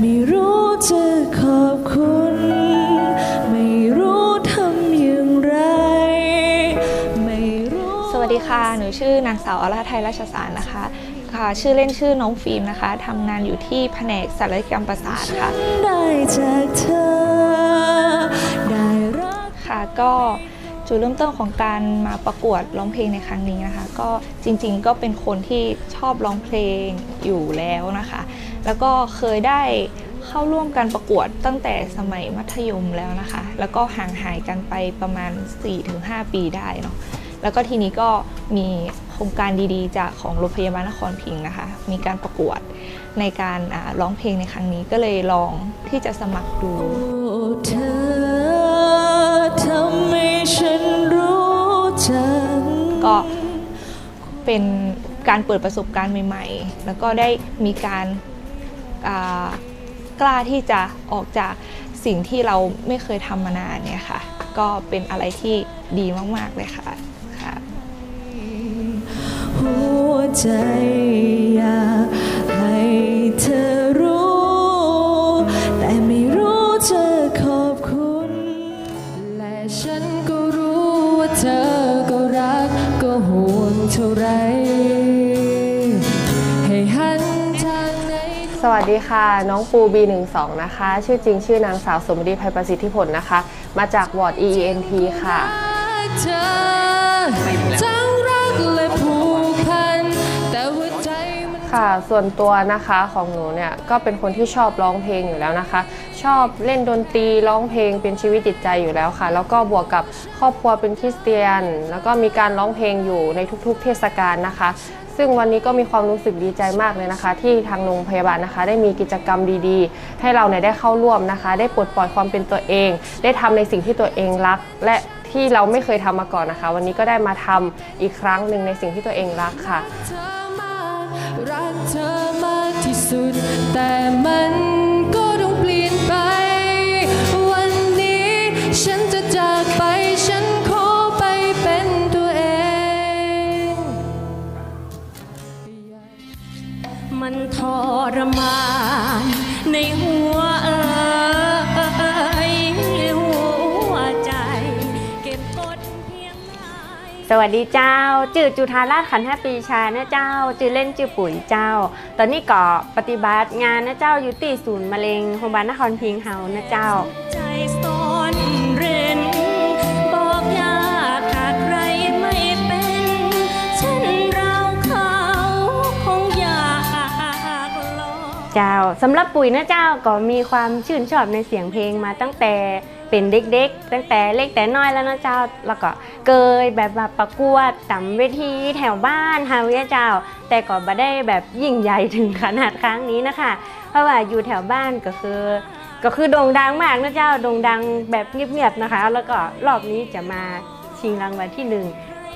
ไม่รู้จะขอบคุณ ไม่รู้ทำอย่างไร ไม่รู้ สวัสดีค่ะ หนูชื่อนางสาวอรไทยราชสารนะคะ ค่ะ ชื่อเล่นชื่อน้องฟิล์มนะคะ ทำงานอยู่ที่แผนกศัลยกรรมประสาทค่ะ ได้จากเธอ ได้รัก ค่ะ ก็ จุดเริ่มต้นของการมาประกวดร้องเพลงในครั้งนี้นะคะ ก็จริงๆก็เป็นคนที่ชอบร้องเพลงอยู่แล้วนะคะ แล้วก็เคยได้เข้าร่วมการประกวดตั้งแต่สมัยมัธยมแล้วนะคะ แล้วก็ห่างหายกันไปประมาณ 4-5 ปีได้เนาะแล้วก็ทีนี้ก็มีโครงการดีๆ จากของโรงพยาบาลนครพิงค์นะคะ มีการประกวดในการร้องเพลงในครั้งนี้ก็เลยลองที่จะสมัครดูเธอทำให้ฉัน ก็เป็นการเปิดประสบการณ์ใหม่ ๆ แล้วก็ได้มีการกล้าที่จะออกจากสิ่งที่เราไม่เคยทำมานานเนี่ยค่ะ ก็เป็นอะไรที่ดีมาก ๆ เลยค่ะค่ะ หัวใจ เท่าไร ให้หันทางไหนสวัสดีค่ะ น้องปู B12 นะคะ ชื่อจริงชื่อนางสาวสมดีภัยประสิทธิผลนะคะ มาจากวอร์ด EENT ค่ะ เธอ ค่ะ ส่วนตัวนะคะของหนูเนี่ยก็เป็นคนที่ชอบร้องเพลงอยู่แล้วนะคะ ชอบเล่นดนตรีร้องเพลงเป็นชีวิตจิตใจอยู่แล้วค่ะ แล้วก็บวกกับครอบครัวเป็นคริสเตียน แล้วก็มีการร้องเพลงอยู่ในทุกๆ เทศกาลนะคะ ซึ่งวันนี้ก็มีความรู้สึกดีใจมากเลยนะคะ ที่ทางโรงพยาบาลนะคะ ได้มีกิจกรรมดีๆ ให้เราเนี่ยได้เข้าร่วมนะคะ ได้ปลดปล่อยความเป็นตัวเอง ได้ทำในสิ่งที่ตัวเองรัก และที่เราไม่เคยทำมาก่อนนะคะ วันนี้ก็ได้มาทำอีกครั้งหนึ่งในสิ่งที่ตัวเองรักค่ะ รักเธอมากที่สุด แต่มันก็ต้องเปลี่ยนไป วันนี้ฉันจะจากไป ฉันขอไปเป็นตัวเอง มันทรมานในหัวเอยหัวใจ เก็บกดเพียงไหน สวัสดีจ้า จื่อจุธาราชขันธปรีชานะเจ้า จื่อเล่นจื่อปุ๋ยเจ้า ตอนนี้ก็ปฏิบัติงานนะเจ้าอยู่ที่ศูนย์มะเร็งโรงพยาบาลนครพิงค์เฮานะเจ้า เจ้าสำหรับปุ๋ยนะเจ้าก็มีความชื่นชอบในเสียงเพลงมาตั้งแต่เป็นเด็กๆ ตั้งแต่เล็กแต่น้อยแล้วนะเจ้า แล้วก็เกยแบบว่าประกวดต่ำเวทีแถวบ้านฮาวิเจ้า แต่ก็บ่ได้แบบยิ่งใหญ่ถึงขนาดครั้งนี้นะคะ เพราะว่าอยู่แถวบ้านก็คือ ก็คือโด่งดังมากนะเจ้าโด่งดังแบบเงียบๆนะคะ แล้วก็รอบนี้จะมาชิงรางวัลที่หนึ่ง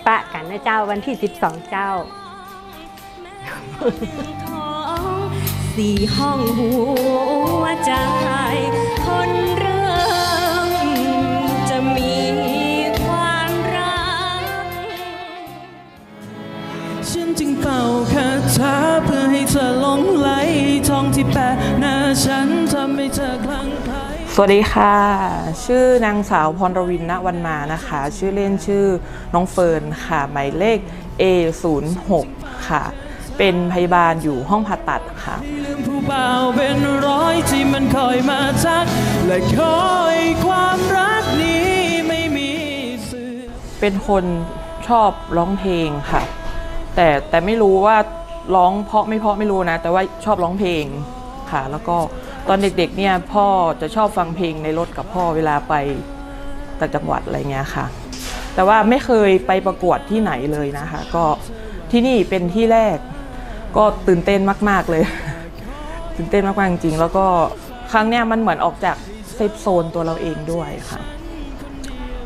ปะกันนะเจ้าวันที่ 12 เจ้า สี่ห้องหัวใจ คนเรื่องจะมีความรัก ฉันจึงเป่าคาถาเพื่อให้เธอหลงไหลท่องที่แปะหน้าฉันทำให้เธอคลั่งไคล้ สวัสดีค่ะ ชื่อนางสาวพรรวินณวันมานะคะ ชื่อเล่นชื่อน้องเฟิร์นค่ะ หมายเลข A06 ค่ะ เป็นพยาบาลอยู่ห้องผ่าตัดค่ะลืมผู้บ่าวเป็นร้อยที่มันคอยมาทักและคอยความรักนี้ไม่มีเสื่อมเป็นคนชอบร้องเพลงค่ะ แต่แต่ไม่รู้ว่าร้องเพราะไม่เพราะไม่รู้นะ แต่ว่าชอบร้องเพลงค่ะ แล้วก็ตอนเด็กๆเนี่ยพ่อจะชอบฟังเพลงในรถกับพ่อเวลาไปต่างจังหวัดอะไรเงี้ยค่ะ แต่ว่าไม่เคยไปประกวดที่ไหนเลยนะคะ ก็ที่นี่เป็นที่แรก ก็ตื่นเต้นมาก ๆ เลย ตื่นเต้นมากๆจริงๆแล้วก็ครั้งเนี้ยมันเหมือนออกจากเซฟโซนตัวเราเองด้วยค่ะ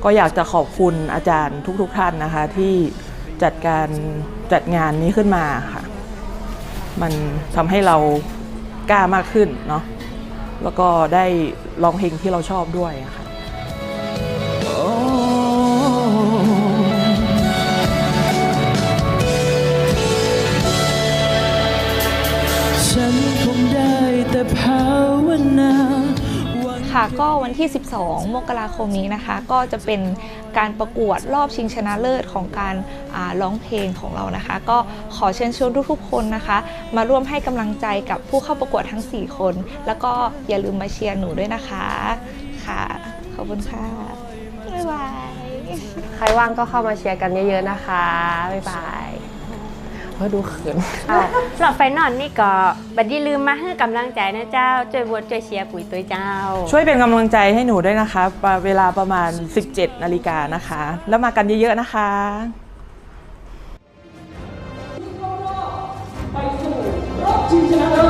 ก็อยากจะขอบคุณอาจารย์ทุกๆทท่านนะคะ ที่จัดการจัดงานนี้ขึ้นมาค่ะ มันทำให้เรากล้ามากขึ้นเนาะแล้วก็ได้ร้องเพลงที่เราชอบด้วยค่ะ ค่ะ ก็วันที่ 12 มกราคมนี้นะคะ ก็จะเป็นการประกวดรอบชิงชนะเลิศของการอ่าร้องเพลงของเรานะคะ ก็ขอเชิญชวนทุกๆคนนะคะ มาร่วมให้กำลังใจกับผู้เข้าประกวดทั้ง 4 คน แล้วก็อย่าลืมมาเชียร์หนูด้วยนะคะค่ะขอบคุณค่ะบ๊ายบายใครว่างก็เข้ามาเชียร์กันเยอะๆนะคะบ๊ายบาย เฮ้ยดูเขินเอาสำหรับไฟนอลนี่ก็บัดดี้ลืมมาให้กำลังใจนะเจ้าช่วยบวชช่วยเชียร์ปุ๋ยตัวเจ้า ช่วยเป็นกำลังใจให้หนูด้วยนะคะ เวลาประมาณ 17นาฬิกานะคะ แล้วมากันเยอะๆนะคะชิงชนะเลิศได้